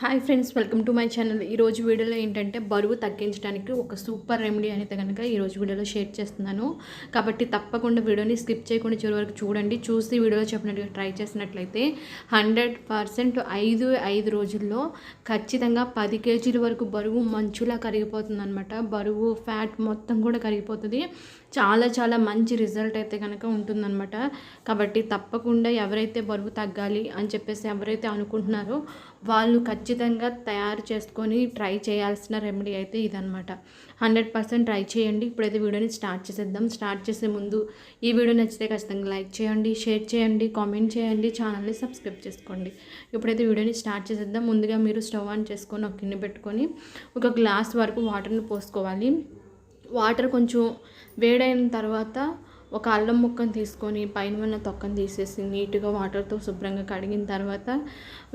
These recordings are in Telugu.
Hi friends welcome to my channel. ఈరోజు వీడియోలో ఏంటంటే బరువు తగ్గించడానికి ఒక సూపర్ రెమెడీ అయితే కనుక ఈరోజు వీడియోలో షేర్ చేస్తున్నాను. కాబట్టి తప్పకుండా వీడియోని స్కిప్ చేయకుండా చివరి వరకు చూడండి. చూసి వీడియోలో చెప్పినట్టుగా ట్రై చేసినట్లయితే హండ్రెడ్ పర్సెంట్ ఐదు ఐదు రోజుల్లో ఖచ్చితంగా పది కేజీల వరకు బరువు మంచులా కరిగిపోతుంది అనమాట బరువు ఫ్యాట్ మొత్తం కూడా కరిగిపోతుంది. చాలా చాలా మంచి రిజల్ట్ అయితే కనుక ఉంటుందన్నమాట. కాబట్టి తప్పకుండా ఎవరైతే బరువు తగ్గాలి అని చెప్పేసి ఎవరైతే అనుకుంటున్నారో వాళ్ళు ఖచ్చితంగా తయారు చేసుకొని ట్రై చేయాల్సిన రెమెడీ అయితే ఇదనమాట హండ్రెడ్ పర్సెంట్ ట్రై చేయండి. ఇప్పుడైతే వీడియోని స్టార్ట్ చేసేద్దాం. స్టార్ట్ చేసే ముందు ఈ వీడియో నచ్చితే ఖచ్చితంగా లైక్ చేయండి షేర్ చేయండి కామెంట్ చేయండి ఛానల్ని సబ్స్క్రైబ్ చేసుకోండి. ఇప్పుడైతే వీడియోని స్టార్ట్ చేసేద్దాం. ముందుగా మీరు స్టవ్ ఆన్ చేసుకొని ఒక గిన్నె పెట్టుకొని ఒక గ్లాస్ వరకు వాటర్ని పోసుకోవాలి. వాటర్ కొంచెం వేడైన తర్వాత ఒక అల్లం ముక్కను తీసుకొని పైన ఉన్న తొక్కను తీసేసి నీట్గా వాటర్తో శుభ్రంగా కడిగిన తర్వాత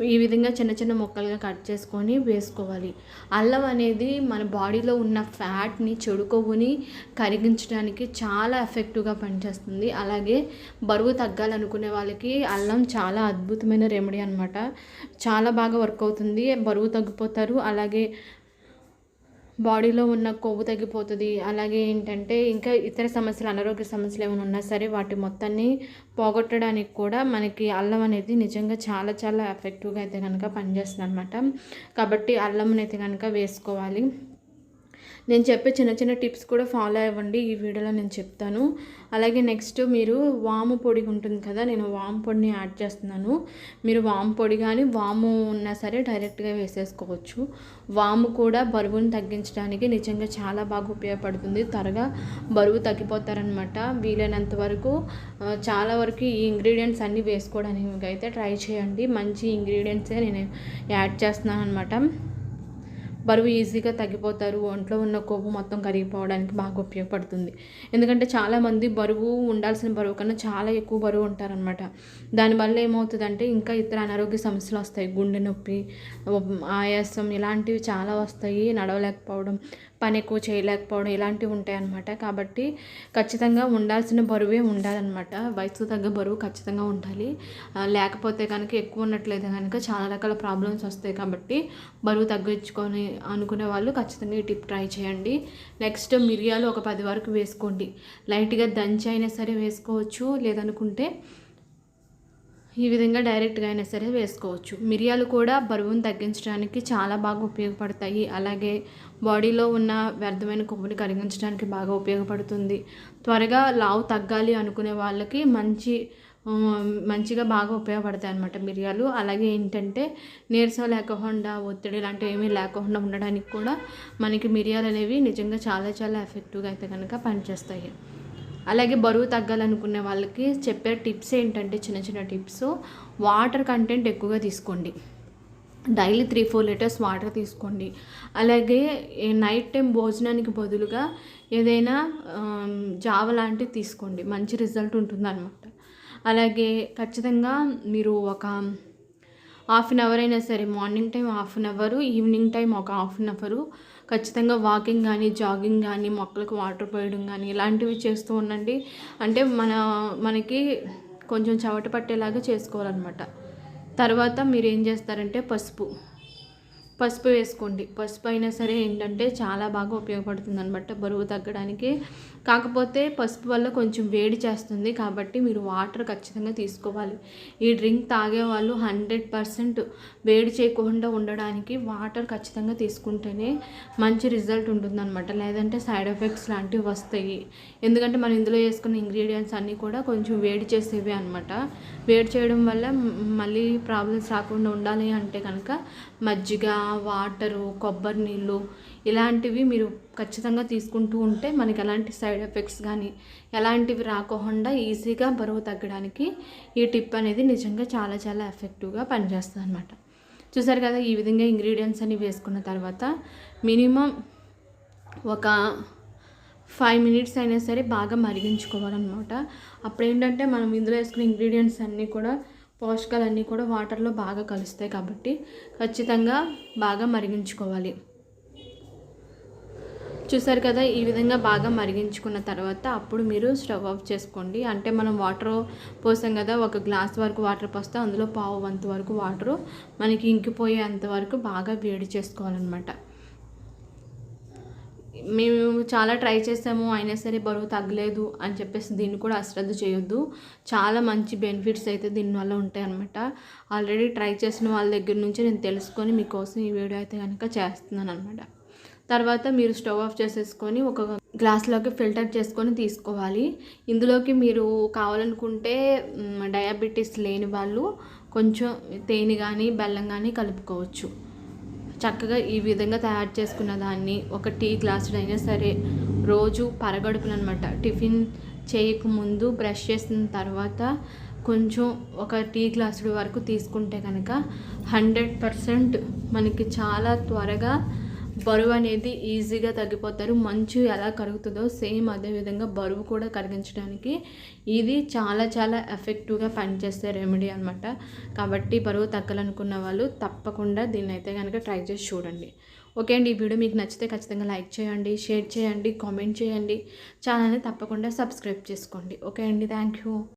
ఈ విధంగా చిన్న చిన్న ముక్కలుగా కట్ చేసుకొని వేసుకోవాలి. అల్లం అనేది మన బాడీలో ఉన్న ఫ్యాట్ని చెడు కొవ్వుని కరిగించడానికి చాలా ఎఫెక్టివ్గా పనిచేస్తుంది. అలాగే బరువు తగ్గాలనుకునే వాళ్ళకి అల్లం చాలా అద్భుతమైన రెమెడీ అనమాట చాలా బాగా వర్క్ అవుతుంది. బరువు తగ్గిపోతారు. అలాగే బాడీలో ఉన్న కొవ్వు తగ్గిపోతుంది. అలాగే ఏంటంటే ఇంకా ఇతర సమస్యలు అనారోగ్య సమస్యలు ఏమైనా ఉన్నా సరే వాటి మొత్తాన్ని పోగొట్టడానికి కూడా మనకి అల్లం అనేది నిజంగా చాలా చాలా ఎఫెక్టివ్గా అయితే కనుక పనిచేస్తుంది అనమాట కాబట్టి అల్లం అయితే కనుక వేసుకోవాలి. నేను చెప్పే చిన్న చిన్న టిప్స్ కూడా ఫాలో అవ్వండి ఈ వీడియోలో నేను చెప్తాను. అలాగే నెక్స్ట్ మీరు వాము పొడి ఉంటుంది కదా నేను వాము పొడిని యాడ్ చేస్తున్నాను. మీరు వాము పొడి కానీ వాము ఉన్నా సరే డైరెక్ట్గా వేసేసుకోవచ్చు. వాము కూడా బరువును తగ్గించడానికి నిజంగా చాలా బాగా ఉపయోగపడుతుంది. త్వరగా బరువు తగ్గిపోతారనమాట వీలైనంత వరకు చాలా వరకు ఈ ఇంగ్రీడియంట్స్ అన్నీ వేసుకోవడానికి అయితే ట్రై చేయండి. మంచి ఇంగ్రీడియంట్సే నేను యాడ్ చేస్తున్నాను అనమాట బరువు ఈజీగా తగ్గిపోతారు. ఒంట్లో ఉన్న కొవ్వు మొత్తం కరిగిపోవడానికి బాగా ఉపయోగపడుతుంది. ఎందుకంటే చాలామంది బరువు ఉండాల్సిన బరువు కన్నా చాలా ఎక్కువ బరువు ఉంటారనమాట దానివల్ల ఏమవుతుందంటే ఇంకా ఇతర అనారోగ్య సమస్యలు వస్తాయి. గుండె నొప్పి ఆయాసం ఇలాంటివి చాలా వస్తాయి. నడవలేకపోవడం పని ఎక్కువ చేయలేకపోవడం ఇలాంటివి ఉంటాయి అన్నమాట కాబట్టి ఖచ్చితంగా ఉండాల్సిన బరువే ఉండాలన్నమాట. వయసు తగ్గ బరువు ఖచ్చితంగా ఉండాలి. లేకపోతే కనుక ఎక్కువ ఉన్నట్లయితే కనుక చాలా రకాల ప్రాబ్లమ్స్ వస్తాయి. కాబట్టి బరువు తగ్గించుకొని అనుకునే వాళ్ళు ఖచ్చితంగా ఈ టిప్ ట్రై చేయండి. నెక్స్ట్ మిరియాలు ఒక పది వరకు వేసుకోండి. లైట్గా దంచి అయినా సరే వేసుకోవచ్చు. లేదనుకుంటే ఈ విధంగా డైరెక్ట్గా అయినా సరే వేసుకోవచ్చు. మిరియాలు కూడా బరువును తగ్గించడానికి చాలా బాగా ఉపయోగపడతాయి. అలాగే బాడీలో ఉన్న వ్యర్థమైన కొవ్వుని కరిగించడానికి బాగా ఉపయోగపడుతుంది. త్వరగా లావు తగ్గాలి అనుకునే వాళ్ళకి మంచి మంచిగా బాగా ఉపయోగపడతాయి అనమాట మిరియాలు. అలాగే ఏంటంటే నీరసం లేకుండా ఒత్తిడి లాంటివి ఏమీ లేకుండా ఉండడానికి కూడా మనకి మిరియాలు అనేవి నిజంగా చాలా చాలా ఎఫెక్టివ్గా అయితే కనుక పనిచేస్తాయి. అలాగే బరువు తగ్గాలనుకునే వాళ్ళకి చెప్పే టిప్స్ ఏంటంటే చిన్న చిన్న టిప్స్. వాటర్ కంటెంట్ ఎక్కువగా తీసుకోండి. Daily three four litres water తీసుకోండి. అలాగే నైట్ టైం భోజనానికి బదులుగా ఏదైనా జావ లాంటివి తీసుకోండి. మంచి రిజల్ట్ ఉంటుందన్నమాట అలాగే ఖచ్చితంగా మీరు ఒక హాఫ్ అన్ అవర్ అయినా సరే morning time half an hour evening time ఒక హాఫ్ అన్ అవరు. ఖచ్చితంగా వాకింగ్ కానీ జాగింగ్ కానీ మొక్కలకు వాటర్ పోయడం కానీ ఇలాంటివి చేస్తూ ఉండండి. అంటే మన మనకి కొంచెం చవట పట్టేలాగా చేసుకోవాలన్నమాట. తర్వాత మీరు ఏం చేస్తారంటే పసుపు. పసుపు వేసుకోండి. పసుపు అయినా సరే ఏంటంటే చాలా బాగా ఉపయోగపడుతుంది అనమాట బరువు తగ్గడానికి. కాకపోతే పసుపు వల్ల కొంచెం వేడి చేస్తుంది కాబట్టి మీరు వాటర్ ఖచ్చితంగా తీసుకోవాలి. ఈ డ్రింక్ తాగే వాళ్ళు హండ్రెడ్ పర్సెంట్ వేడి చేయకుండా ఉండడానికి వాటర్ ఖచ్చితంగా తీసుకుంటేనే మంచి రిజల్ట్ ఉంటుందన్నమాట. లేదంటే సైడ్ ఎఫెక్ట్స్ లాంటివి వస్తాయి. ఎందుకంటే మనం ఇందులో వేసుకున్న ఇంగ్రీడియంట్స్ అన్నీ కూడా కొంచెం వేడి చేసేవి అనమాట వేడి చేయడం వల్ల మళ్ళీ ప్రాబ్లమ్స్ రాకుండా ఉండాలి అంటే కనుక మజ్జిగ వాటరు కొబ్బరి నీళ్ళు ఇలాంటివి మీరు ఖచ్చితంగా తీసుకుంటూ ఉంటే మనకి ఎలాంటి సైడ్ ఎఫెక్ట్స్ కానీ ఎలాంటివి రాకుండా ఈజీగా బరువు తగ్గడానికి ఈ టిప్ అనేది నిజంగా చాలా చాలా ఎఫెక్టివ్గా పనిచేస్తుంది అనమాట చూసారు కదా ఈ విధంగా ఇంగ్రీడియంట్స్ అన్ని వేసుకున్న తర్వాత మినిమం ఒక ఫైవ్ మినిట్స్ అయినా సరే బాగా మరిగించుకోవాలన్నమాట. అప్పుడు ఏంటంటే మనం ఇందులో వేసుకున్న ఇంగ్రీడియంట్స్ అన్నీ కూడా పోషకాలన్నీ కూడా వాటర్లో బాగా కలుస్తాయి కాబట్టి ఖచ్చితంగా బాగా మరిగించుకోవాలి. చూసారు కదా ఈ విధంగా బాగా మరిగించుకున్న తర్వాత అప్పుడు మీరు స్టవ్ ఆఫ్ చేసుకోండి. అంటే మనం వాటర్ పోసాం కదా ఒక గ్లాస్ వరకు వాటర్ పోస్తే అందులో పావు వంతు వరకు వాటరు మనకి ఇంకిపోయేంత వరకు బాగా వేడి చేసుకోవాలన్నమాట. మేము చాలా ట్రై చేసాము అయినా సరే బరువు తగ్గలేదు అని చెప్పేసి దీన్ని కూడా అశ్రద్ధ చేయొద్దు. చాలా మంచి బెనిఫిట్స్ అయితే దీనివల్ల ఉంటాయి అనమాట ఆల్రెడీ ట్రై చేసిన వాళ్ళ దగ్గర నుంచి నేను తెలుసుకొని మీకోసం ఈ వీడియో అయితే కనుక చేస్తున్నాను అనమాట తర్వాత మీరు స్టవ్ ఆఫ్ చేసేసుకొని ఒక గ్లాస్లోకి ఫిల్టర్ చేసుకొని తీసుకోవాలి. ఇందులోకి మీరు కావాలనుకుంటే డయాబెటీస్ లేని వాళ్ళు కొంచెం తేనె కానీ బెల్లం కానీ కలుపుకోవచ్చు. చక్కగా ఈ విధంగా తయారు చేసుకున్న దాన్ని ఒక టీ గ్లాసుడు అయినా సరే రోజు పరగడుపులు అనమాట టిఫిన్ చేయకముందు బ్రష్ చేసిన తర్వాత కొంచెం ఒక టీ గ్లాసుడు వరకు తీసుకుంటే కనుక హండ్రెడ్ పర్సెంట్ మనకి చాలా త్వరగా బరువు అనేది ఈజీగా తగ్గిపోతారు. మంచు ఎలా కరుగుతుందో సేమ్ అదే విధంగా బరువు కూడా కరిగించడానికి ఇది చాలా చాలా ఎఫెక్టివ్గా పనిచేసే రెమెడీ అనమాట కాబట్టి బరువు తగ్గాలనుకున్న వాళ్ళు తప్పకుండా దీన్ని అయితే కనుక ట్రై చేసి చూడండి. ఓకే అండి ఈ వీడియో మీకు నచ్చితే ఖచ్చితంగా లైక్ చేయండి షేర్ చేయండి కామెంట్ చేయండి. ఛానల్ని తప్పకుండా సబ్స్క్రైబ్ చేసుకోండి. ఓకే అండి థ్యాంక్ యూ